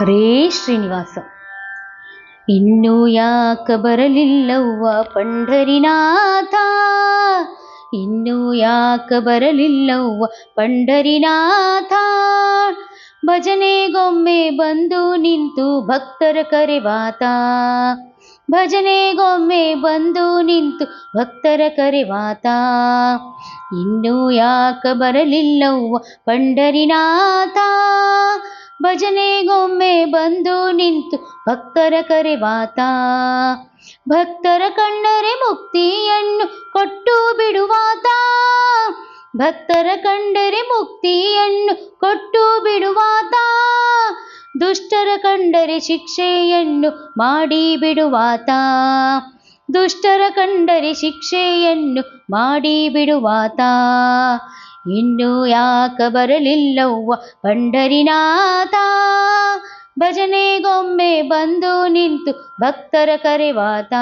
ಹರೇ ಶ್ರೀನಿವಾಸ. ಇನ್ನು ಯಾಕ ಬರಲಿಲ್ಲವ್ವ ಪಂಡರಿನಾಥ? ಇನ್ನು ಯಾಕ ಬರಲಿಲ್ಲವ್ವ ಪಂಡರಿನಾಥ? ಭಜನೆಗೊಮ್ಮೆ ಬಂದು ನಿಂತು ಭಕ್ತರ ಕರೆವಾತ ಭಜನೆಗೊಮ್ಮೆ ಬಂದು ನಿಂತು ಭಕ್ತರ ಕರೆವಾತ. ಇನ್ನೂ ಯಾಕ ಬರಲಿಲ್ಲವ್ವ ಪಂಡರಿನಾಥ. ಭಜನೆಗೊಮ್ಮೆ ಬಂದು ನಿಂತು ಭಕ್ತರ ಕರೆವಾತ. ಭಕ್ತರ ಕಂಡರೆ ಮುಕ್ತಿಯನ್ನು ಕೊಟ್ಟು ಬಿಡುವಾತ. ಭಕ್ತರ ಕಂಡರೆ ಮುಕ್ತಿಯನ್ನು ಕೊಟ್ಟು ಬಿಡುವಾತ. ದುಷ್ಟರ ಕಂಡರೆ ಶಿಕ್ಷೆಯನ್ನು ಮಾಡಿ ಬಿಡುವಾತ. ದುಷ್ಟರ ಕಂಡರೆ ಶಿಕ್ಷೆಯನ್ನು ಮಾಡಿ ಬಿಡುವಾತ. ಇನ್ನು ಯಾಕ ಬರಲಿಲ್ಲವ್ವ ಪಂಡರಿನಾತ ಭಜನೆಗೊಮ್ಮೆ ಬಂದು ನಿಂತು ಭಕ್ತರ ಕರೆವಾತ.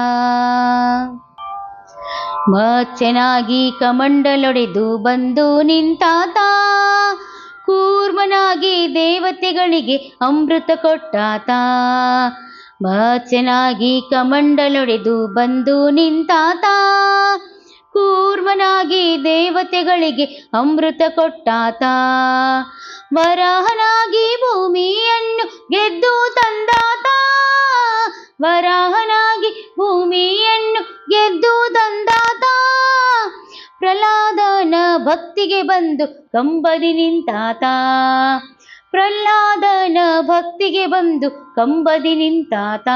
ಮತ್ಸ್ಯನಾಗಿ ಕಮಂಡಲೊಡೆದು ಬಂದು ನಿಂತಾತ. ಕೂರ್ಮನಾಗಿ ದೇವತೆಗಳಿಗೆ ಅಮೃತ ಕೊಟ್ಟಾತ. ಬಾಚನಾಗಿ ಕಮಂಡಲೊಡೆದು ಬಂದು ನಿಂತಾತ. ಕೂರ್ಮನಾಗಿ ದೇವತೆಗಳಿಗೆ ಅಮೃತ ಕೊಟ್ಟಾತ. ವರಹನಾಗಿ ಭೂಮಿಯನ್ನು ಗೆದ್ದು ತಂದಾತ. ವರಹನಾಗಿ ಭೂಮಿಯನ್ನು ಗೆದ್ದು ಪ್ರಹ್ಲಾದನ ಭಕ್ತಿಗೆ ಬಂದು ಕಂಬದಿ ನಿಂತಾತ. ಪ್ರಹ್ಲಾದನ ಭಕ್ತಿಗೆ ಬಂದು ಕಂಬದಿ ನಿಂತಾತ.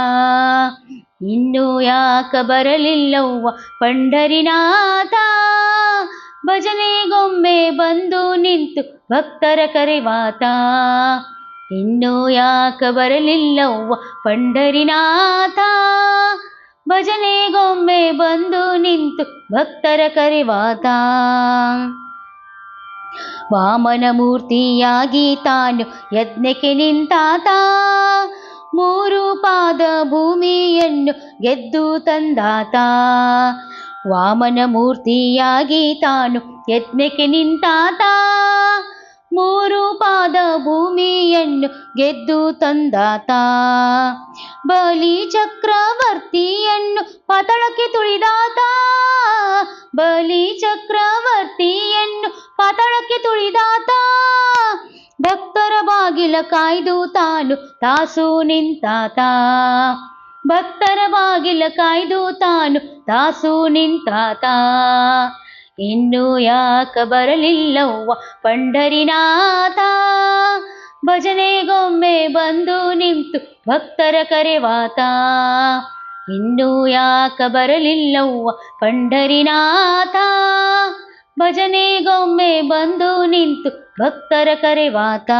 ಇನ್ನು ಯಾಕ ಬರಲಿಲ್ಲವ್ವ ಪಂಡರಿನಾಥ. ಭಜನೆಗೊಮ್ಮೆ ಬಂದು ನಿಂತು ಭಕ್ತರ ಕರೆವಾತ. ಇನ್ನು ಯಾಕ ಬರಲಿಲ್ಲವ್ವ ಪಂಢರಿನಾಥ ಭಜನೆಗೊಮ್ಮೆ ಬಂದು ನಿಂತು ಭಕ್ತರ ಕರಿವಾತ. ವಾಮನ ಮೂರ್ತಿಯಾಗಿ ತಾನು ಯಜ್ಞಕ್ಕೆ ನಿಂತಾತ. ಮೂರು ಪಾದ ಭೂಮಿಯನ್ನು ಗೆದ್ದು ತಂದಾತ. ವಾಮನ ಮೂರ್ತಿಯಾಗಿ ತಾನು ಯಜ್ಞಕ್ಕೆ ನಿಂತಾತ. ಭೂಮಿಯನ್ನು ಗೆದ್ದು ತಂದಾತ. ಬಲಿ ಚಕ್ರವರ್ತಿಯನ್ನು ಪತಳಕ್ಕೆ ತುಳಿದಾತ. ಬಲಿ ಚಕ್ರವರ್ತಿಯನ್ನು ಪತಳಕ್ಕೆ ತುಳಿದಾತ. ಭಕ್ತರ ಬಾಗಿಲ ಕಾಯ್ದು ತಾನು ತಾಸು ನಿಂತಾತ. ಭಕ್ತರ ಬಾಗಿಲ ಕಾಯ್ದು ತಾನು ತಾಸು ನಿಂತಾತ. ಇನ್ನು ಯಾಕ ಬರಲಿಲ್ಲವ್ವ ಪಂಢರಿನಾಥ ಭಜನೆಗೊಮ್ಮೆ ಬಂದು ನಿಂತು ಭಕ್ತರ ಕರೆವಾತ ಇನ್ನೂ ಯಾಕ ಬರಲಿಲ್ಲವ್ವ ಪಂಡರಿನಾಥ. ಭಜನೆಗೊಮ್ಮೆ ಬಂದು ನಿಂತು ಭಕ್ತರ ಕರೆವಾತ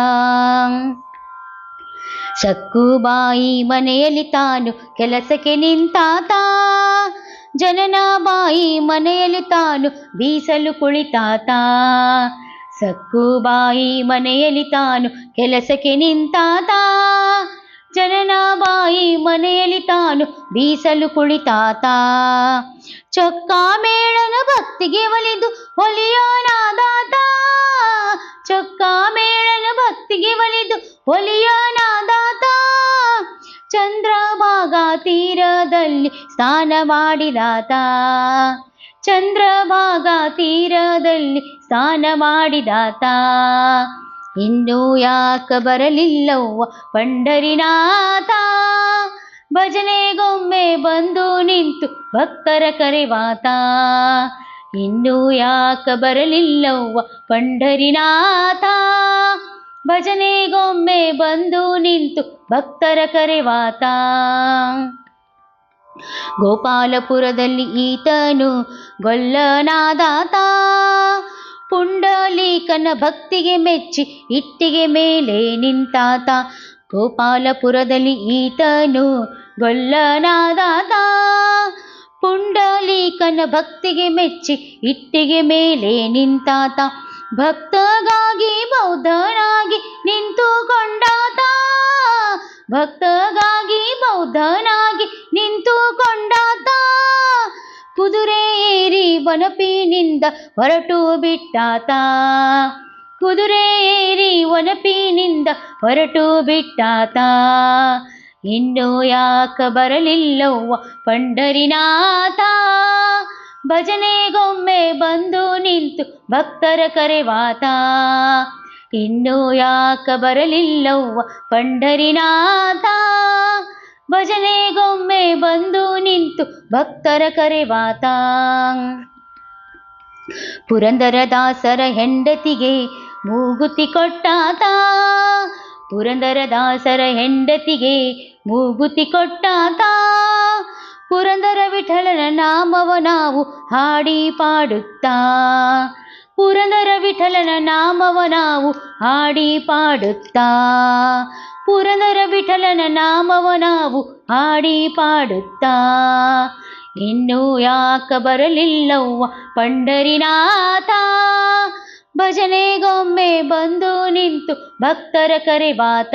ಸಕ್ಕುಬಾಯಿ ಮನೆಯಲ್ಲಿ ತಾನು ಕೆಲಸಕ್ಕೆ ನಿಂತಾತ. ಜನನ ಬಾಯಿ ಮನೆಯಲ್ಲಿ ತಾನು ಬೀಸಲು ಕುಳಿತಾತ. ಸಕ್ಕುಬಾಯಿ ಮನೆಯಲ್ಲಿ ತಾನು ಕೆಲಸಕ್ಕೆ ನಿಂತಾತ. ಜನನಬಾಯಿ ಮನೆಯಲ್ಲಿ ತಾನು ಬೀಸಲು ಕುಳಿತಾತ. ಚೊಕ್ಕ ಮೇಳನ ಭಕ್ತಿಗೆ ಒಲಿದು ಒಲಿಯೋನಾದಾತ. ಚೊಕ್ಕ ಮೇಳನ ಭಕ್ತಿಗೆ ಒಲಿದು ಒಲಿಯೋನಾದಾತ. ಚಂದ್ರಭಾಗ ತೀರದಲ್ಲಿ ಸ್ನಾನ ಮಾಡಿದಾತ. ಚಂದ್ರಭಾಗ ತೀರದಲ್ಲಿ ಸ್ನಾನ ಮಾಡಿದಾತ. ಇನ್ನು ಯಾಕ ಬರಲಿಲ್ಲವ್ವ ಪಂಡರಿನಾಥ. ಭಜನೆಗೊಮ್ಮೆ ಬಂದು ನಿಂತು ಭಕ್ತರ ಕರೆವಾತ. ಇನ್ನು ಯಾಕ ಬರಲಿಲ್ಲವ್ವ ಪಂಡರಿನಾಥ. ಭಜನೆಗೊಮ್ಮೆ ಬಂದು ನಿಂತು ಭಕ್ತರ ಕರೆವಾತ. ಗೋಪಾಲಪುರದಲ್ಲಿ ಈತನು ಗೊಲ್ಲನಾದಾತ. ಪುಂಡಲೀಕನ ಭಕ್ತಿಗೆ ಮೆಚ್ಚಿ ಇಟ್ಟಿಗೆ ಮೇಲೆ ನಿಂತಾತ. ಗೋಪಾಲಪುರದಲ್ಲಿ ಈತನು ಗೊಲ್ಲನಾದಾತ. ಪುಂಡಲೀಕನ ಭಕ್ತಿಗೆ ಮೆಚ್ಚಿ ಇಟ್ಟಿಗೆ ಮೇಲೆ ನಿಂತಾತ. ಭಕ್ತಗಾಗಿ ಬೌದ್ಧನಾಗಿ ನಿಂತುಕೊಂಡಾತ. ಭಕ್ತಗಾಗಿ ಬೌದ್ಧನಾಗಿ ನಿಂತುಕೊಂಡಾತ ಕುದುರೆ ಏರಿ ಒನಪಿನಿಂದ ಹೊರಟು ಬಿಟ್ಟಾತ. ಕುದುರೆ ಏರಿ ಒನಪಿನಿಂದ ಹೊರಟು ಬಿಟ್ಟಾತ. ಇನ್ನು ಯಾಕ ಬರಲಿಲ್ಲವ್ವ ಪಂಡರಿನಾಥ. ಭಜನೆಗೊಮ್ಮೆ ಬಂದು ನಿಂತು ಭಕ್ತರ ಕರೆವಾತ. ಇನ್ನು ಯಾಕ ಬರಲಿಲ್ಲವ್ವ ಪಂಡರಿನಾಥ. ಭಜನೆಗೊಮ್ಮೆ ಬಂದು ನಿಂತು ಭಕ್ತರ ಕರೆವಾತ ಪುರಂದರದಾಸರ ಹೆಂಡತಿಗೆ ಮೂಗುತಿ ಕೊಟ್ಟಾತ. ಪುರಂದರದಾಸರ ಹೆಂಡತಿಗೆ ಮೂಗುತಿ ಕೊಟ್ಟಾತ. ಪುರಂದರ ವಿಠಲನ ನಾಮವ ನಾವು ಹಾಡಿ ಪಾಡುತ್ತಾ. ಪುರಂದರ ವಿಠಲನ ನಾಮವ ನಾವು ಹಾಡಿ ಪಾಡುತ್ತಾ. ಪುರಂದರ ವಿಠಲನ ನಾಮವ ನಾವು ಹಾಡಿ ಪಾಡುತ್ತಾ. ಇನ್ನೂ ಯಾಕ ಬರಲಿಲ್ಲವ್ವ ಪಂಡರಿನಾಥ? ಭಜನೆಗೊಮ್ಮೆ ಬಂದು ನಿಂತು ಭಕ್ತರ ಕರೆವಾತ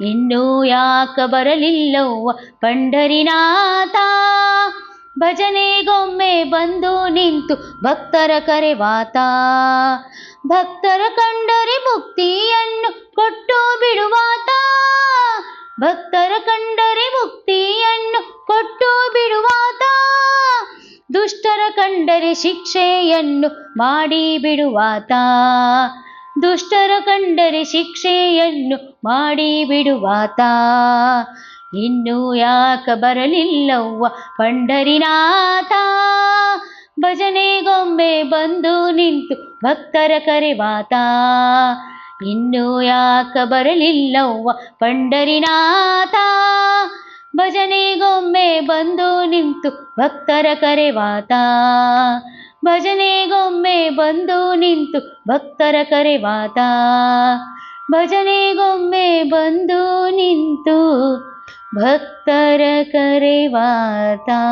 ಇನ್ನೂ ಯಾಕ ಬರಲಿಲ್ಲವ್ವ ಪಂಡರಿನಾಥ? ಭಜನೆಗೊಮ್ಮೆ ಬಂದು ನಿಂತು ಭಕ್ತರ ಕರೆವಾತ ಭಕ್ತರ ಕಂಡರೆ ಮುಕ್ತಿಯನ್ನು ಕೊಟ್ಟು ಬಿಡುವಾತ. ಭಕ್ತರ ಕಂಡರೆ ಮುಕ್ತಿಯನ್ನು ಕೊಟ್ಟು ಬಿಡುವಾತ. ದುಷ್ಟರ ಕಂಡರೆ ಶಿಕ್ಷೆಯನ್ನು ಮಾಡಿ ಬಿಡುವಾತ. ದುಷ್ಟರ ಕಂಡರೆ ಶಿಕ್ಷೆಯನ್ನು ಮಾಡಿ ಬಿಡುವಾತ. ಇನ್ನು ಯಾಕ ಬರಲಿಲ್ಲವ್ವ? ಪಂಡರಿನಾಥ, ಭಜನೆಗೊಮ್ಮೆ ಬಂದು ನಿಂತು ಭಕ್ತರ ಕರೆ ಕರೆವಾತ ಇನ್ನು ಯಾಕ ಬರಲಿಲ್ಲವ್ವ? ಪಂಡರಿನಾಥ, ಭಜನೆಗೊಮ್ಮೆ ಬಂದು ನಿಂತು ಭಕ್ತರ ಕರೆ ಕರೆವಾತ ಭಜನೆಗೊಮ್ಮೆ ಬಂದು ನಿಂತು ಭಕ್ತರ ಕರೆ ಕರೆವಾತ ಭಜನೆಗೊಮ್ಮೆ ಬಂದು ನಿಂತು भक्तरकरि वार्ता।